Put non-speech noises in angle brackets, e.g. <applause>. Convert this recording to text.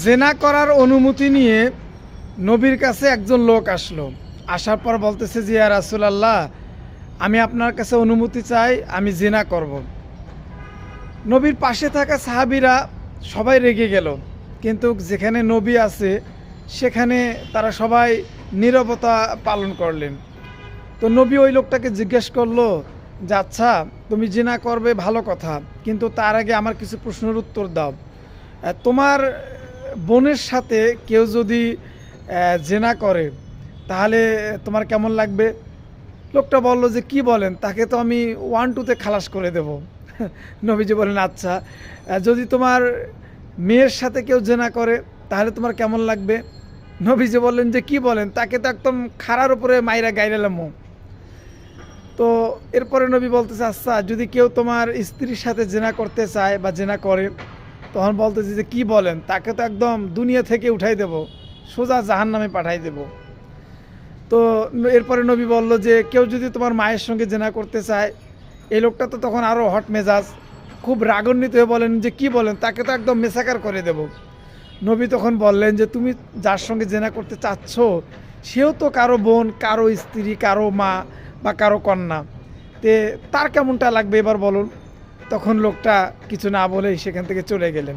জেনা করার অনুমতি নিয়ে নবীর কাছে একজন লোক আসলো। আসার পর বলতেছে যে, ইয়া রাসুলাল্লাহ, আমি আপনার কাছে অনুমতি চাই, আমি জেনা করব। নবীর পাশে থাকা সাহাবিরা সবাই রেগে গেল। কিন্তু যেখানে নবী আছে, সেখানে তারা সবাই নীরবতা পালন করলেন। তো নবী ওই লোকটাকে জিজ্ঞেস করল যে আচ্ছা তুমি জেনা করবে, ভালো কথা। কিন্তু তার আগে আমার কিছু প্রশ্নের উত্তর দাও। তোমার বোনের সাথে কেউ যদি জেনা করে, তাহলে তোমার কেমন লাগবে? লোকটা বলল যে, কি বলেন? তাকে তো আমি ওয়ান টুতে খালাস করে দেব। <laughs> নবীজি বলেন আচ্ছা যদি তোমার মেয়ের সাথে কেউ জেনা করে, তাহলে তোমার কেমন লাগবে? নবীজি বললেন যে, কি বলেন? তাকে তো একদম খাড়ার উপরে মাইরা গাইলাম তো এরপরে নবী বলতেছে আচ্ছা যদি কেউ তোমার স্ত্রীর সাথে জেনা করতে চায় বা জেনা করে তখন বলতেছে যে, কি বলেন? তাকে তো একদম দুনিয়া থেকে উঠাই দেব, সোজা জাহান নামে পাঠাই দেব। তো এরপরে নবী বলল যে, কেউ যদি তোমার মায়ের সঙ্গে জেনা করতে চায়, এই লোকটা তো তখন আরও হট মেজাজ, খুব রাগান্বিত হয়ে বলেন যে, কি বলেন? তাকে তো একদম মেসাকার করে দেব। নবী তখন বললেন যে, তুমি যার সঙ্গে জেনা করতে চাচ্ছ, সেও তো কারও বোন, কারও স্ত্রী, কারও মা বা কারও কন্যা। তে তার কেমনটা লাগবে এবার বলুন? তখন লোকটা কিছু না বলেই সেখান থেকে চলে গেলেন।